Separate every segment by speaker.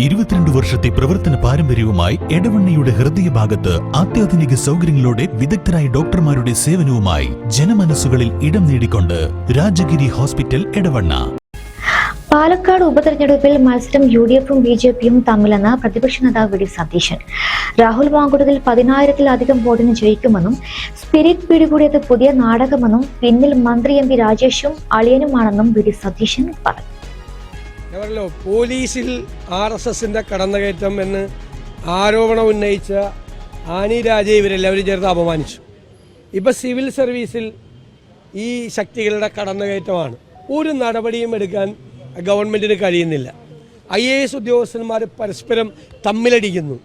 Speaker 1: ഇരുപത്തിരണ്ട് വർഷത്തെ പ്രവർത്തന പാരമ്പര്യവുമായി എടവണ്ണയുടെ ഹൃദയഭാഗത്ത് അത്യാധുനിക സൗകര്യങ്ങളോടെ വിദഗ്ധരായ ഡോക്ടർമാരുടെ സേവനവുമായി ജനമനസ്സുകളിൽ ഇടം നേടിക്കൊണ്ട് രാജഗിരി ഹോസ്പിറ്റൽ എടവണ്ണ.
Speaker 2: പാലക്കാട് ഉപതെരഞ്ഞെടുപ്പിൽ മത്സരം യു ഡി എഫും ബി ജെ പിയും തമ്മിലെന്ന് പ്രതിപക്ഷ നേതാവ് വി ഡി സതീശൻ. രാഹുൽ മാങ്കുടത്തിൽ പതിനായിരത്തിലധികം വോട്ടിന് ജയിക്കുമെന്നും സ്പിരിറ്റ് പിടികൂടിയത് പുതിയ നാടകമെന്നും പിന്നിൽ മന്ത്രി എം പി രാജേഷും അളിയനുമാണെന്നും വി ഡി സതീശൻ പറഞ്ഞു.
Speaker 3: ഞാൻ പറഞ്ഞല്ലോ പോലീസിൽ ആർ എസ് എസിന്റെ കടന്നുകയറ്റം എന്ന് ആരോപണം ഉന്നയിച്ച ആനി രാജയെ ഇവരെല്ലാവരും ചേർത്ത് അപമാനിച്ചു. ഇപ്പം സിവിൽ സർവീസിൽ ഈ ശക്തികളുടെ കടന്നുകയറ്റമാണ്. ഒരു നടപടിയും എടുക്കാൻ ഗവൺമെന്റിന് കഴിയുന്നില്ല. ഐ എ എസ് ഉദ്യോഗസ്ഥന്മാർ പരസ്പരം തമ്മിലടിക്കുന്നു.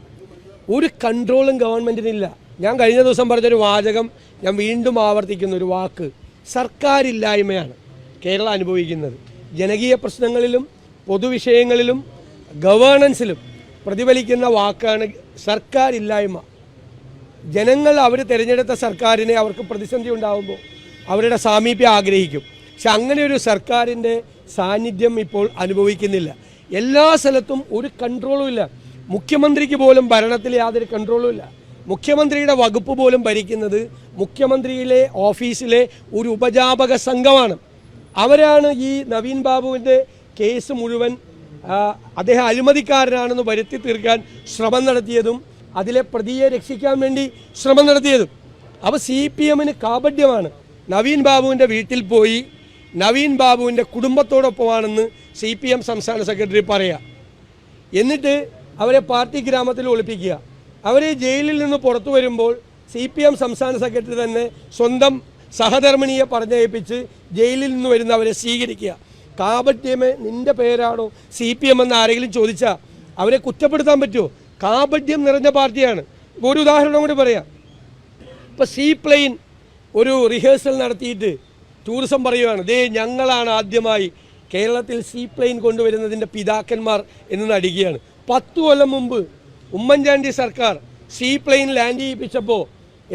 Speaker 3: ഒരു കൺട്രോളും ഗവൺമെന്റിനില്ല ഞാൻ കഴിഞ്ഞ ദിവസം പറഞ്ഞൊരു വാചകം ഞാൻ വീണ്ടും ആവർത്തിക്കുന്ന ഒരു വാക്ക്. സർക്കാരില്ലായ്മയാണ് കേരളം അനുഭവിക്കുന്നത്. ജനകീയ പ്രശ്നങ്ങളിലും പൊതുവിഷയങ്ങളിലും ഗവേണൻസിലും പ്രതിഫലിക്കുന്ന വാക്കാണ് സർക്കാർ സർക്കാരില്ലായ്മ. ജനങ്ങൾ അവർ തിരഞ്ഞെടുത്ത സർക്കാരിനെ അവർക്ക് പ്രതിസന്ധി ഉണ്ടാകുമ്പോൾ അവരുടെ സാമീപ്യം ആഗ്രഹിക്കും. പക്ഷെ അങ്ങനെ ഒരു സർക്കാരിന്റെ സാന്നിധ്യം ഇപ്പോൾ അനുഭവിക്കുന്നില്ല. എല്ലാ സ്ഥലത്തും ഒരു കൺട്രോളും ഇല്ല. മുഖ്യമന്ത്രിക്ക് പോലും ഭരണത്തിൽ യാതൊരു കൺട്രോളും ഇല്ല. മുഖ്യമന്ത്രിയുടെ വകുപ്പ് പോലും ഭരിക്കുന്നത് മുഖ്യമന്ത്രിയിലെ ഓഫീസിലെ ഒരു ഉപജാപക സംഘമാണ്. അവരാണ് ഈ നവീൻ ബാബുവിന്റെ കേസ് മുഴുവൻ അദ്ദേഹം അഴിമതിക്കാരനാണെന്ന് വരുത്തി തീർക്കാൻ ശ്രമം നടത്തിയതും അതിലെ പ്രതിയെ രക്ഷിക്കാൻ വേണ്ടി ശ്രമം നടത്തിയതും. അപ്പോൾ സി പി എമ്മിന് കാപഡ്യമാണ് നവീൻ ബാബുവിന്റെ വീട്ടിൽ പോയി നവീൻ ബാബുവിന്റെ കുടുംബത്തോടൊപ്പമാണെന്ന് സി പി എം സംസ്ഥാന സെക്രട്ടറി പറയുക എന്നിട്ട് അവരെ പാർട്ടി ഗ്രാമത്തിൽ ഒളിപ്പിക്കുക. അവരെ ജയിലിൽ നിന്ന് പുറത്തു വരുമ്പോൾ സി പി എം സംസ്ഥാന സെക്രട്ടറി തന്നെ സ്വന്തം സഹധർമ്മിണിയെ പറഞ്ഞയപ്പിച്ച് ജയിലിൽ നിന്ന് വരുന്ന അവരെ സ്വീകരിക്കുക. കാപട്യമേ നിന്റെ പേരാണോ? സി പി എം എന്ന് ആരെങ്കിലും ചോദിച്ചാൽ അവരെ കുറ്റപ്പെടുത്താൻ പറ്റുമോ? കാപട്യം നിറഞ്ഞ പാർട്ടിയാണ്. ഒരു ഉദാഹരണം കൂടി പറയാം. ഇപ്പോൾ സീ പ്ലെയിൻ ഒരു റിഹേഴ്സൽ നടത്തിയിട്ട് ടൂറിസം പറയുവാണ്. ദേ ഞങ്ങളാണ് ആദ്യമായി കേരളത്തിൽ സീ പ്ലെയിൻ കൊണ്ടുവരുന്നതിന്റെ പിതാക്കന്മാർ എന്ന് നടിക്കുകയാണ് പത്തു കൊല്ലം മുമ്പ് ഉമ്മൻചാണ്ടി സർക്കാർ സീ പ്ലെയിൻ ലാൻഡ് ചെയ്യിപ്പിച്ചപ്പോൾ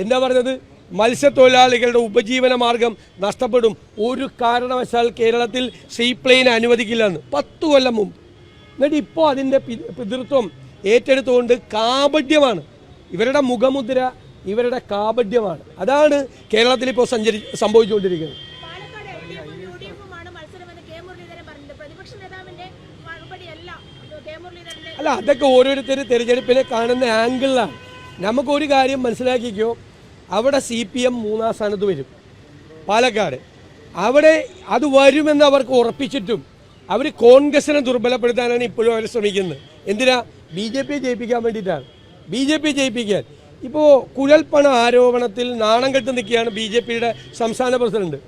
Speaker 3: എന്താ പറഞ്ഞത്? മത്സ്യത്തൊഴിലാളികളുടെ ഉപജീവന മാർഗം നഷ്ടപ്പെടും. ഒരു കാരണവശാൽ കേരളത്തിൽ സീപ്ലെയിൻ അനുവദിക്കില്ലെന്ന് പത്തു കൊല്ലം മുമ്പ്. എന്നിട്ട് ഇപ്പോൾ അതിന്റെ പിതൃത്വം ഏറ്റെടുത്തുകൊണ്ട് കാപഡ്യമാണ് ഇവരുടെ മുഖമുദ്ര ഇവരുടെ കാപഡ്യമാണ് അതാണ് കേരളത്തിൽ ഇപ്പോൾ സഞ്ചരി സംഭവിച്ചുകൊണ്ടിരിക്കുന്നത്. അല്ല അതൊക്കെ ഓരോരുത്തർ തിരഞ്ഞെടുപ്പിനെ കാണുന്ന ആംഗിളിലാണ് നമുക്കൊരു കാര്യം മനസ്സിലാക്കിക്കോ. അവിടെ സി പി എം മൂന്നാം സ്ഥാനത്ത് വരും. പാലക്കാട്. അവിടെ അത് വരുമെന്ന് അവർക്ക് ഉറപ്പിച്ചിട്ടും അവർ കോൺഗ്രസിനെ ദുർബലപ്പെടുത്താനാണ് ഇപ്പോഴും അവർ ശ്രമിക്കുന്നത്. എന്തിനാ? ബി ജെ പിയെ ജയിപ്പിക്കാൻ വേണ്ടിയിട്ടാണ്. ബി ജെ പി ജയിപ്പിക്കാൻ. ഇപ്പോൾ കുഴൽപ്പണ ആരോപണത്തിൽ നാണം കെട്ട് നിൽക്കുകയാണ് ബി ജെ പിയുടെ സംസ്ഥാന പ്രസിഡന്റ്.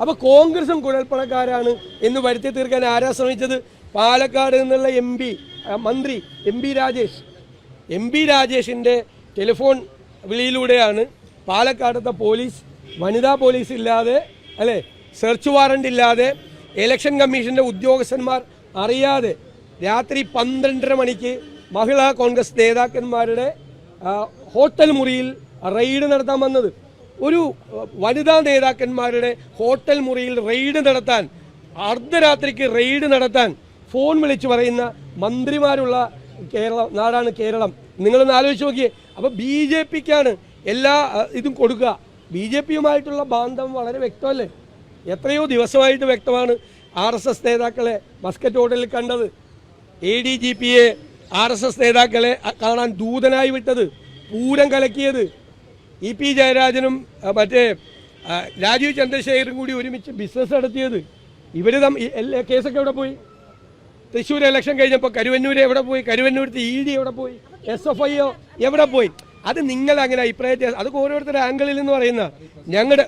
Speaker 3: അപ്പോൾ കോൺഗ്രസും കുഴൽപ്പണക്കാരാണ് എന്ന് വരുത്തി തീർക്കാൻ ആരാ ശ്രമിച്ചത്? പാലക്കാട് നിന്നുള്ള എം പി മന്ത്രി M P Rajesh. M P രാജേഷിന്റെ ടെലിഫോൺ വിളിയിലൂടെയാണ് പാലക്കാടത്തെ പോലീസ് വനിതാ പോലീസ് ഇല്ലാതെ അല്ലേ? സെർച്ച് വാറണ്ട് ഇല്ലാതെ ഇലക്ഷൻ കമ്മീഷന്റെ ഉദ്യോഗസ്ഥന്മാർ അറിയാതെ രാത്രി പന്ത്രണ്ടര മണിക്ക് മഹിളാ കോൺഗ്രസ് നേതാക്കന്മാരുടെ ഹോട്ടൽ മുറിയിൽ റെയ്ഡ് നടത്താൻ വന്നത്. ഒരു വനിതാ നേതാക്കന്മാരുടെ ഹോട്ടൽ മുറിയിൽ റെയ്ഡ് നടത്താൻ അർദ്ധരാത്രിക്ക് റെയ്ഡ് നടത്താൻ ഫോൺ വിളിച്ച് പറയുന്ന മന്ത്രിമാരുള്ള കേരളം നാടാണ് കേരളം. നിങ്ങളൊന്ന് ആലോചിച്ച് നോക്കിയേ. അപ്പോൾ ബി ജെ പിക്കാണ് എല്ലാ ഇതും കൊടുക്കുക. ബി ജെ പിയുമായിട്ടുള്ള ബാന്ധം വളരെ വ്യക്തമല്ലേ? എത്രയോ ദിവസമായിട്ട് വ്യക്തമാണ് ആർ എസ് എസ് നേതാക്കളെ മസ്കറ്റ് ഹോട്ടലിൽ കണ്ടത്. എ ഡി ജി പിയെ ആർ എസ് എസ് നേതാക്കളെ കാണാൻ ദൂതനായി വിട്ടത് പൂരം കലക്കിയത്. ഇ പി ജയരാജനും മറ്റേ രാജീവ് ചന്ദ്രശേഖരും കൂടി ഒരുമിച്ച് ബിസിനസ് നടത്തിയത്. ഇവർ തം കേസൊക്കെ എവിടെ പോയി? തൃശ്ശൂർ ഇലക്ഷൻ കഴിഞ്ഞപ്പോൾ കരുവന്നൂർ എവിടെ പോയി? കരുവന്നൂരത്ത് ഇ ഡി എവിടെ പോയി? എസ് എഫ് ഐ എവിടെ പോയി? അത് നിങ്ങൾ അങ്ങനെ അഭിപ്രായത്തെ അതൊക്കെ ഓരോരുത്തരുടെ ആംഗിളിൽ എന്ന് പറയുന്ന ഞങ്ങളുടെ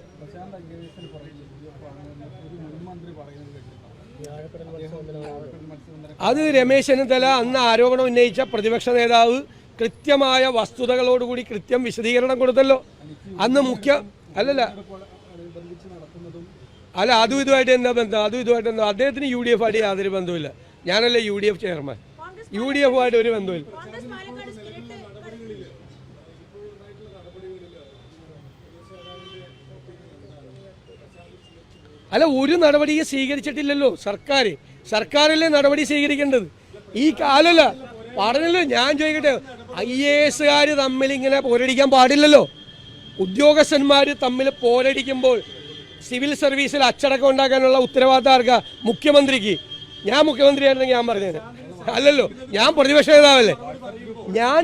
Speaker 3: അത് രമേശ് ചെന്നിത്തല അന്ന് ആരോപണം ഉന്നയിച്ച പ്രതിപക്ഷ നേതാവ് കൃത്യമായ വസ്തുതകളോടുകൂടി കൃത്യം വിശദീകരണം കൊടുത്തല്ലോ. അന്ന് മുഖ്യ അല്ലല്ല. അല്ല അതും ഇതുമായിട്ട് എന്താ ബന്ധം? അതും ഇതുമായിട്ട് എന്താ? അദ്ദേഹത്തിന് യു ഡി എഫ് ആയിട്ട് യാതൊരു ബന്ധവുമില്ല. ഞാനല്ലേ U D F chairman. U D എഫുമായിട്ട് ഒരു ബന്ധവുമില്ല
Speaker 4: കോൺഗ്രസ് പാലക്കാട് സ്പിരിറ്റ്
Speaker 3: അല്ല ഒരു നടപടിയും സ്വീകരിച്ചിട്ടില്ലല്ലോ സർക്കാർ സർക്കാരല്ലേ നടപടി സ്വീകരിക്കേണ്ടത്? ഈ കാലല്ല പറഞ്ഞല്ലോ ഞാൻ ചോദിക്കട്ടെ ഐ എ എസുകാർ തമ്മിൽ ഇങ്ങനെ പോരടിക്കാൻ പാടില്ലല്ലോ? ഉദ്യോഗസ്ഥന്മാർ തമ്മിൽ പോരടിക്കുമ്പോൾ സിവിൽ സർവീസിൽ അച്ചടക്കം ഉണ്ടാക്കാനുള്ള ഉത്തരവാദിത്തം ആർക്കാ? മുഖ്യമന്ത്രിക്ക്. ഞാൻ മുഖ്യമന്ത്രിയായിരുന്നെങ്കിൽ ഞാൻ പറഞ്ഞേനെ. അല്ലല്ലോ ഞാൻ പ്രതിപക്ഷ നേതാവല്ലേ? ഞാൻ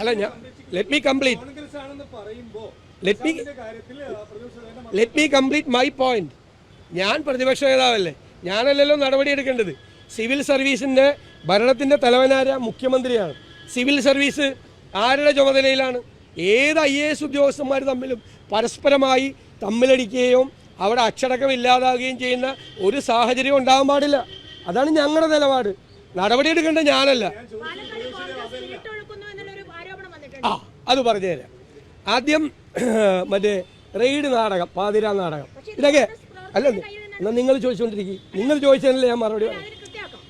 Speaker 3: അല്ല ഞാൻ let me complete let me let me complete my point ഞാൻ പ്രതിപക്ഷ നേതാവല്ലേ? ഞാനല്ലല്ലോ നടപടി എടുക്കേണ്ടത്. സിവിൽ സർവീസിന്റെ ഭരണത്തിന്റെ തലവനാര മുഖ്യമന്ത്രിയാണ്. സിവിൽ സർവീസ് ആരുടെ ചുമതലയിലാണ്? ഏത് ഐ എ എസ് ഉദ്യോഗസ്ഥന്മാർ തമ്മിലും പരസ്പരമായി തമ്മിലടിക്കുകയും അവിടെ അച്ചടക്കം ഇല്ലാതാകുകയും ചെയ്യുന്ന ഒരു സാഹചര്യം ഉണ്ടാകാൻ പാടില്ല. അതാണ് ഞങ്ങളുടെ നിലപാട്. നടപടി എടുക്കേണ്ടത് ഞാനല്ല. ആ അത് പറഞ്ഞുതരാം. ആദ്യം മറ്റേ റെയ്ഡ് നാടകം പാതിര നാടകം. ഇതൊക്കെ അല്ല എന്നാൽ നിങ്ങൾ ചോദിച്ചുകൊണ്ടിരിക്കും നിങ്ങൾ ചോദിച്ചതിനല്ലേ ഞാൻ മറുപടി പറഞ്ഞു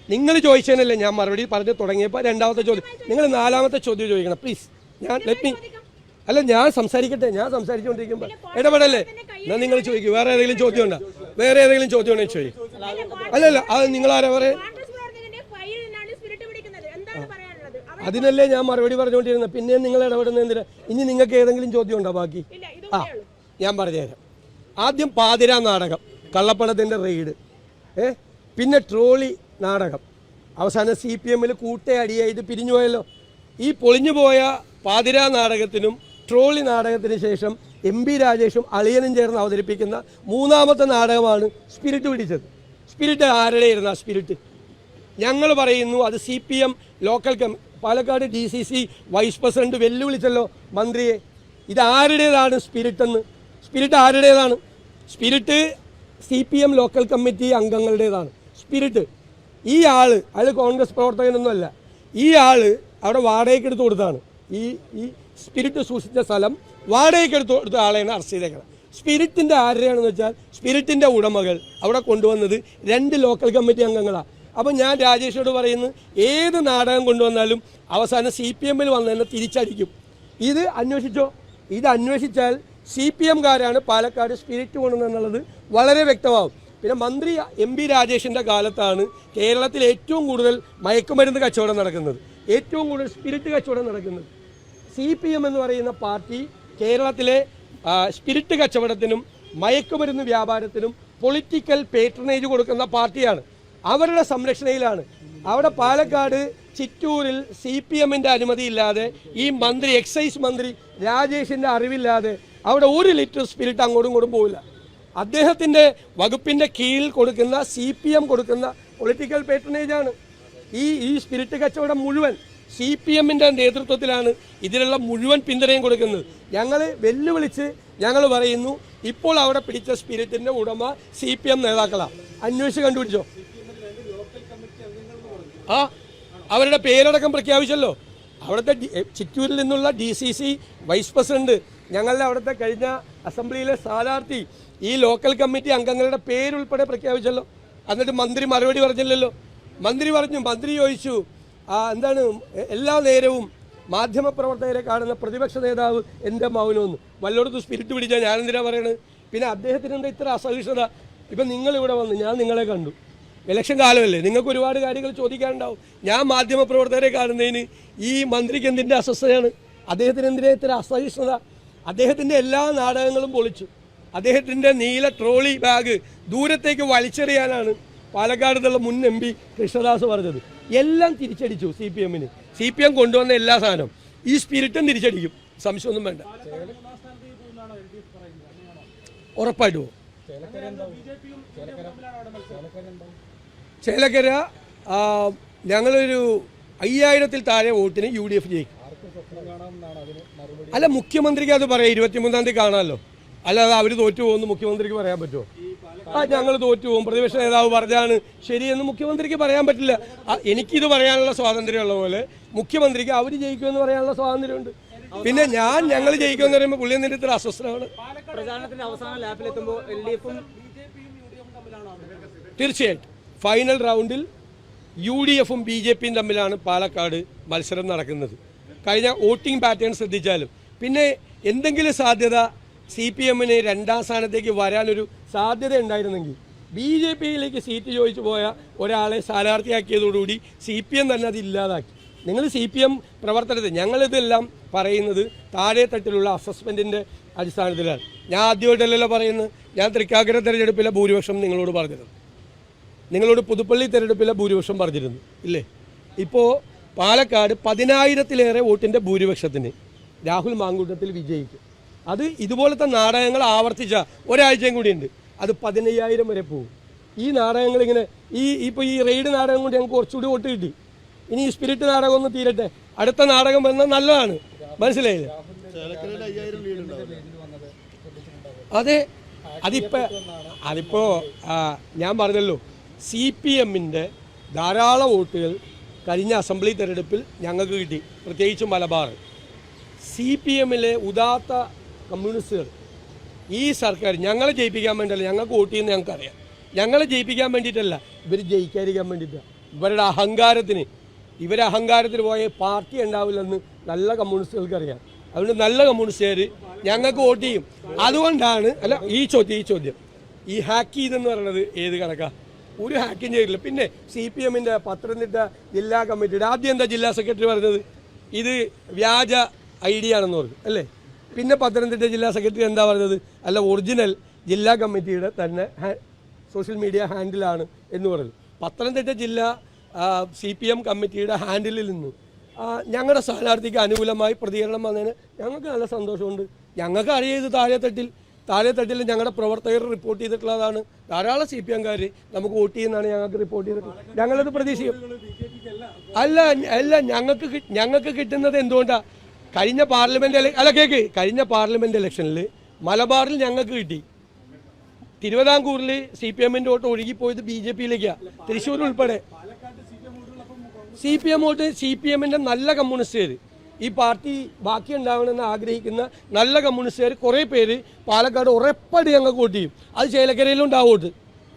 Speaker 3: നിങ്ങൾ ചോദിച്ചതിനല്ലേ ഞാൻ മറുപടി പറഞ്ഞ് തുടങ്ങിയപ്പോൾ രണ്ടാമത്തെ ചോദ്യം. നിങ്ങൾ നാലാമത്തെ ചോദ്യം ചോദിക്കണം പ്ലീസ് ഞാൻ ലെറ്റ് മീ അല്ല ഞാൻ സംസാരിക്കട്ടെ ഞാൻ സംസാരിച്ചുകൊണ്ടിരിക്കുമ്പോൾ ഇടപെടല്ലേ? എന്നാൽ നിങ്ങൾ ചോദിക്കും വേറെ ഏതെങ്കിലും ചോദ്യം ഉണ്ടോ വേറെ ഏതെങ്കിലും ചോദ്യം ഉണ്ടെങ്കിൽ ചോദിക്കും. അല്ലല്ല അത് നിങ്ങൾ ആരാ പറയാ അതിനല്ലേ ഞാൻ മറുപടി പറഞ്ഞുകൊണ്ടിരുന്നത് പിന്നെ നിങ്ങൾ ഇടപെടുന്ന എന്തിനാ ഇനി നിങ്ങൾക്ക് ഏതെങ്കിലും ചോദ്യം ഉണ്ടോ ബാക്കി? ആ. ഞാൻ പറഞ്ഞുതരാം. ആദ്യം പാതിര നാടകം കള്ളപ്പണത്തിന്റെ റെയ്ഡ്. ഏ? പിന്നെ ട്രോളി നാടകം. അവസാനം സി പി എമ്മിൽ കൂട്ടയടിയായിട്ട് പിരിഞ്ഞു പോയല്ലോ. ഈ പൊളിഞ്ഞു പോയ പാതിര നാടകത്തിനും ട്രോളി നാടകത്തിന് ശേഷം എം പി രാജേഷും അളിയനും ചേർന്ന് അവതരിപ്പിക്കുന്ന മൂന്നാമത്തെ നാടകമാണ് സ്പിരിറ്റ് പിടിച്ചത്. സ്പിരിറ്റ് ആരുടെ ഇരുന്ന സ്പിരിറ്റ് ഞങ്ങൾ പറയുന്നു അത് C P M local cum Palakkad D C C vice president വെല്ലുവിളിച്ചല്ലോ മന്ത്രിയെ. ഇത് ആരുടേതാണ് സ്പിരിറ്റ് ആരുടേതാണ്? Spirit C P M local committee അംഗങ്ങളുടേതാണ്. Spirit. ഈ ആൾ അയാൾ കോൺഗ്രസ് പ്രവർത്തകനൊന്നുമല്ല. ഈ ആൾ അവിടെ വാടകയ്ക്ക് എടുത്തു കൊടുത്താണ് ഈ ഈ സ്പിരിറ്റ് സൂക്ഷിച്ച സ്ഥലം വാടകയ്ക്ക് എടുത്തു കൊടുത്ത ആളെയാണ് അറസ്റ്റ് ചെയ്തേക്കുന്നത് സ്പിരിറ്റിന്റെ ആരുടെയാണെന്ന് വെച്ചാൽ സ്പിരിറ്റിന്റെ ഉടമകൾ അവിടെ കൊണ്ടുവന്നത് രണ്ട് ലോക്കൽ കമ്മിറ്റി അംഗങ്ങളാണ് അപ്പം ഞാൻ രാജേഷോട് പറയുന്നത് ഏത് നാടകം കൊണ്ടുവന്നാലും അവസാനം സി പി എമ്മിൽ വന്നതിനെ തിരിച്ചടിക്കും. ഇത് അന്വേഷിച്ചോ? ഇത് അന്വേഷിച്ചാൽ സി പി എംകാരാണ് പാലക്കാട് സ്പിരിറ്റ് കൊണ്ടുവന്നെന്നുള്ളത് വളരെ വ്യക്തമാവും. പിന്നെ മന്ത്രി എം പി രാജേഷിന്റെ കാലത്താണ് കേരളത്തിൽ ഏറ്റവും കൂടുതൽ മയക്കുമരുന്ന് കച്ചവടം നടക്കുന്നത്. ഏറ്റവും കൂടുതൽ സ്പിരിറ്റ് കച്ചവടം നടക്കുന്നത്. സി പി എം എന്ന് പറയുന്ന പാർട്ടി കേരളത്തിലെ സ്പിരിറ്റ് കച്ചവടത്തിനും മയക്കുമരുന്ന് വ്യാപാരത്തിനും പൊളിറ്റിക്കൽ പേട്രണേജ് കൊടുക്കുന്ന പാർട്ടിയാണ്. അവരുടെ സംരക്ഷണയിലാണ്. അവിടെ പാലക്കാട് ചിറ്റൂരിൽ സി പി എമ്മിന്റെ അനുമതിയില്ലാതെ ഈ മന്ത്രി എക്സൈസ് മന്ത്രി രാജേഷിന്റെ അറിവില്ലാതെ അവിടെ ഒരു ലിറ്റർ സ്പിരിറ്റ് അങ്ങോട്ടും ഇങ്ങോട്ടും പോവില്ല. അദ്ദേഹത്തിന്റെ വകുപ്പിന്റെ കീഴിൽ കൊടുക്കുന്ന സി പി എം കൊടുക്കുന്ന പൊളിറ്റിക്കൽ പേട്രണേജാണ് ഈ ഈ സ്പിരിറ്റ് കച്ചവടം മുഴുവൻ സി പി എമ്മിന്റെ നേതൃത്വത്തിലാണ് ഇതിലുള്ള മുഴുവൻ പിന്തുണയും കൊടുക്കുന്നത്. ഞങ്ങൾ വെല്ലുവിളിച്ച് ഞങ്ങൾ പറയുന്നു ഇപ്പോൾ അവിടെ പിടിച്ച സ്പിരിറ്റിന്റെ ഉടമ സി പി എം നേതാക്കളാണ് അന്വേഷിച്ച് കണ്ടുപിടിച്ചോ. ആ അവരുടെ പേരടക്കം പ്രഖ്യാപിച്ചല്ലോ. അവിടുത്തെ ചിറ്റൂരിൽ നിന്നുള്ള D C C vice president ഞങ്ങളുടെ അവിടുത്തെ കഴിഞ്ഞ അസംബ്ലിയിലെ സ്ഥാനാർത്ഥി ഈ ലോക്കൽ കമ്മിറ്റി അംഗങ്ങളുടെ പേരുൾപ്പെടെ പ്രഖ്യാപിച്ചല്ലോ. എന്നിട്ട് മന്ത്രി മറുപടി പറഞ്ഞില്ലല്ലോ. മന്ത്രി പറഞ്ഞു മന്ത്രി ചോദിച്ചു എന്താണ് എല്ലാ നേരവും മാധ്യമപ്രവർത്തകരെ കാണുന്ന പ്രതിപക്ഷ നേതാവ് എന്റെ മൗനമെന്ന് വല്ലോടത്ത് സ്പിരിറ്റ് പിടിച്ചാൽ ഞാനെന്തിനാ പറയണത്? പിന്നെ അദ്ദേഹത്തിന് എന്താ ഇത്ര അസഹിഷ്ണുത? ഇപ്പം നിങ്ങളിവിടെ വന്ന് ഞാൻ നിങ്ങളെ കണ്ടു. ഇലക്ഷൻ കാലമല്ലേ നിങ്ങൾക്ക് ഒരുപാട് കാര്യങ്ങൾ ചോദിക്കാനുണ്ടാവും. ഞാൻ മാധ്യമപ്രവർത്തകരെ കാണുന്നതിന് ഈ മന്ത്രിക്ക് എന്തിന്റെ അസ്വസ്ഥതയാണ്? അദ്ദേഹത്തിന് എന്തിനാ ഇത്ര അസഹിഷ്ണുത? അദ്ദേഹത്തിന്റെ എല്ലാ നാടകങ്ങളും പൊളിച്ചു. അദ്ദേഹത്തിന്റെ നീല ട്രോളി ബാഗ് ദൂരത്തേക്ക് വലിച്ചെറിയാനാണ് പാലക്കാട് നിന്നുള്ള മുൻ എം പി കൃഷ്ണദാസ് പറഞ്ഞത്. എല്ലാം തിരിച്ചടിച്ചു സി പി എമ്മിന്. സി പി എം കൊണ്ടുവന്ന എല്ലാ സാധനവും. ഈ സ്പിരിറ്റും തിരിച്ചടിക്കും. സംശയമൊന്നും വേണ്ട. ഉറപ്പായിട്ട് പോകും. ചേലക്കര ഞങ്ങളൊരു അയ്യായിരത്തിൽ താഴെ വോട്ടിന് യു ഡി എഫ് ജയിക്കും. അല്ല മുഖ്യമന്ത്രിക്ക് അത് പറയാം. ഇരുപത്തിമൂന്നാം തീയതി കാണാമല്ലോ. അല്ലാതെ അവർ തോറ്റു പോകുമെന്ന് മുഖ്യമന്ത്രിക്ക് പറയാൻ പറ്റുമോ? ആ ഞങ്ങൾ തോറ്റു പോകും. പ്രതിപക്ഷ നേതാവ് പറഞ്ഞാണ് ശരിയെന്ന് മുഖ്യമന്ത്രിക്ക് പറയാൻ പറ്റില്ല. എനിക്കിത് പറയാനുള്ള സ്വാതന്ത്ര്യമുള്ള പോലെ മുഖ്യമന്ത്രിക്ക് അവർ ജയിക്കുമെന്ന് പറയാനുള്ള സ്വാതന്ത്ര്യമുണ്ട്. പിന്നെ ഞാൻ ഞങ്ങൾ ജയിക്കുമെന്ന് പറയുമ്പോൾ പുള്ളി എന്നിട്ട് ഇത്ര അസ്വസ്ഥനാണ്.
Speaker 5: പ്രചാരണത്തിന്റെ അവസാന ലാപ്പിലെത്തുമ്പോൾ എൽ ഡി എഫും
Speaker 3: തീർച്ചയായിട്ടും. ഫൈനൽ റൗണ്ടിൽ യു ഡി എഫും ബി ജെ പിയും തമ്മിലാണ് പാലക്കാട് മത്സരം നടക്കുന്നത്. കഴിഞ്ഞ വോട്ടിംഗ് പാറ്റേൺ ശ്രദ്ധിച്ചാലും പിന്നെ എന്തെങ്കിലും സാധ്യത സി പി എമ്മിന് രണ്ടാം സ്ഥാനത്തേക്ക് വരാനൊരു സാധ്യത ഉണ്ടായിരുന്നെങ്കിൽ ബി ജെ പിയിലേക്ക് സീറ്റ് ചോദിച്ചു പോയ ഒരാളെ സ്ഥാനാർത്ഥിയാക്കിയതോടുകൂടി സി പി എം തന്നെ അത് ഇല്ലാതാക്കി. നിങ്ങൾ സി പി എം പ്രവർത്തനത്തിൽ ഞങ്ങളിതെല്ലാം പറയുന്നത് താഴെ തട്ടിലുള്ള അസസ്മെന്റിന്റെ അടിസ്ഥാനത്തിലാണ്. ഞാൻ ആദ്യമായിട്ടല്ലല്ലോ പറയുന്നത്. ഞാൻ തൃക്കാക്കര തെരഞ്ഞെടുപ്പിലെ ഭൂരിപക്ഷം നിങ്ങളോട് പറഞ്ഞിരുന്നു. നിങ്ങളോട് പുതുപ്പള്ളി തെരഞ്ഞെടുപ്പിലെ ഭൂരിപക്ഷം പറഞ്ഞിരുന്നു. ഇല്ലേ? ഇപ്പോൾ പാലക്കാട് പതിനായിരത്തിലേറെ വോട്ടിന്റെ ഭൂരിപക്ഷത്തിന് രാഹുൽ മാങ്കൂട്ടത്തിൽ വിജയിക്കും. അത് ഇതുപോലത്തെ നാടകങ്ങൾ ആവർത്തിച്ച ഒരാഴ്ചയും കൂടിയുണ്ട്. അത് പതിനയ്യായിരം വരെ പോകും. ഈ നാടകങ്ങൾ ഇങ്ങനെ ഈ ഇപ്പോൾ ഈ റെയ്ഡ് നാടകം കൊണ്ട് ഞങ്ങൾക്ക് കുറച്ചുകൂടി വോട്ട് കിട്ടി. ഇനി ഈ സ്പിരിറ്റ് നാടകം ഒന്ന് തീരട്ടെ. അടുത്ത നാടകം വന്നാൽ നല്ലതാണ്. മനസ്സിലായില്ലേ? അതെ. അതിപ്പോ അതിപ്പോ ഞാൻ പറഞ്ഞല്ലോ സി പി എമ്മിന്റെ ധാരാളം വോട്ടുകൾ കഴിഞ്ഞ അസംബ്ലി തെരഞ്ഞെടുപ്പിൽ ഞങ്ങൾക്ക് കിട്ടി. പ്രത്യേകിച്ച് മലബാർ. സി പി എമ്മിലെ ഉദാത്ത കമ്മ്യൂണിസ്റ്റുകൾ. ഈ സർക്കാർ ഞങ്ങളെ ജയിപ്പിക്കാൻ വേണ്ടിയല്ല ഞങ്ങൾക്ക് വോട്ട് ചെയ്യുന്ന ഞങ്ങൾക്കറിയാം. ഞങ്ങളെ ജയിപ്പിക്കാൻ വേണ്ടിയിട്ടല്ല ഇവർ ജയിക്കാതിരിക്കാൻ വേണ്ടിയിട്ടാണ് ഇവരുടെ അഹങ്കാരത്തിന് ഇവരെ അഹങ്കാരത്തിന് പോയ പാർട്ടി ഉണ്ടാവില്ലെന്ന് നല്ല കമ്മ്യൂണിസ്റ്റുകൾക്ക് അറിയാം അതുകൊണ്ട് നല്ല കമ്മ്യൂണിസ്റ്റുകാർ ഞങ്ങൾക്ക് വോട്ട് ചെയ്യും. അതുകൊണ്ടാണ് അല്ല ഈ ചോദ്യം ഈ ചോദ്യം. ഈ ഹാക്ക് ചെയ്തെന്ന് പറയുന്നത് ഏത് കണക്കാണ് ഒരു ഹാക്കും ചെയ്തില്ല. പിന്നെ സി പി എമ്മിന്റെ പത്തനംതിട്ട ജില്ലാ കമ്മിറ്റിയുടെ ആദ്യം എന്താ ജില്ലാ സെക്രട്ടറി പറഞ്ഞത്? ഇത് വ്യാജ ഐ ഡി ആണെന്ന് പറഞ്ഞു അല്ലേ? പിന്നെ പത്തനംതിട്ട ജില്ലാ സെക്രട്ടറി എന്താ പറഞ്ഞത്? അല്ല ഒറിജിനൽ ജില്ലാ കമ്മിറ്റിയുടെ തന്നെ സോഷ്യൽ മീഡിയ ഹാൻഡിലാണ് എന്ന് പറഞ്ഞു. പത്തനംതിട്ട ജില്ലാ സി പി എം കമ്മിറ്റിയുടെ ഹാൻഡിലിൽ നിന്ന് ഞങ്ങളുടെ സ്ഥാനാർത്ഥിക്ക് അനുകൂലമായി പ്രതികരണം വന്നതിന് ഞങ്ങൾക്ക് നല്ല സന്തോഷമുണ്ട്. ഞങ്ങൾക്ക് അറിയാം ഇത് താഴെത്തട്ടിൽ താഴെത്തട്ടിൽ ഞങ്ങളുടെ പ്രവർത്തകർ റിപ്പോർട്ട് ചെയ്തിട്ടുള്ളതാണ്. ധാരാളം സി പി എംകാർ നമുക്ക് വോട്ട് ചെയ്യുന്നതാണ് ഞങ്ങൾക്ക് റിപ്പോർട്ട് ചെയ്തിട്ടുള്ളത്. ഞങ്ങളത് പ്രതീക്ഷിക്കും. അല്ല അല്ല ഞങ്ങൾക്ക് ഞങ്ങൾക്ക് കിട്ടുന്നത് എന്തുകൊണ്ടാണ് കഴിഞ്ഞ പാർലമെന്റ് അല്ല കേക്ക്. കഴിഞ്ഞ പാർലമെന്റ് ഇലക്ഷനിൽ മലബാറിൽ ഞങ്ങൾക്ക് കിട്ടി. തിരുവിതാംകൂറിൽ സി പി എമ്മിന്റെ വോട്ട് ഒഴുകിപ്പോയത് ബി ജെ പിയിലേക്കാണ് തൃശ്ശൂർ ഉൾപ്പെടെ. C P M vote C P എമ്മിന്റെ നല്ല കമ്മ്യൂണിസ്റ്റുകാർ ഈ പാർട്ടി ബാക്കി ഉണ്ടാവണമെന്ന് ആഗ്രഹിക്കുന്ന നല്ല കമ്മ്യൂണിസ്റ്റുകാർ കുറേ പേര് പാലക്കാട് ഉറപ്പായിട്ട് ഞങ്ങൾക്ക് വോട്ട് ചെയ്യും. അത് ചേലക്കരയിലും ഉണ്ടാവും വോട്ട്.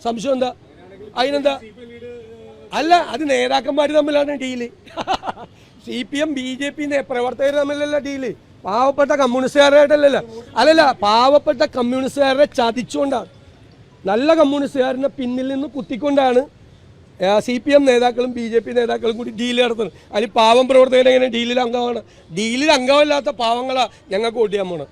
Speaker 3: സംശയം എന്താ? അതിനെന്താ? അല്ല അത് നേതാക്കന്മാർ തമ്മിലാണ് deal. C P M B J P പ്രവർത്തകർ തമ്മിലല്ല ഡീൽ പാവപ്പെട്ട കമ്മ്യൂണിസ്റ്റുകാരായിട്ടല്ലല്ല അല്ലല്ല പാവപ്പെട്ട കമ്മ്യൂണിസ്റ്റുകാരെ ചതിച്ചുകൊണ്ടാണ്. നല്ല കമ്മ്യൂണിസ്റ്റുകാരനെ പിന്നിൽ നിന്ന് കുത്തിക്കൊണ്ടാണ് സി പി എം നേതാക്കളും ബി ജെ പി നേതാക്കളും കൂടി ഡീൽ നടത്തുന്നത്. അതിൽ പാവം പ്രവർത്തകർ എങ്ങനെ ഡീലിൽ അംഗമാണ് ഡീലിൽ അംഗമല്ലാത്ത പാവങ്ങളാണ് ഞങ്ങൾക്ക് വോട്ട് ചെയ്യാൻ പോണത്.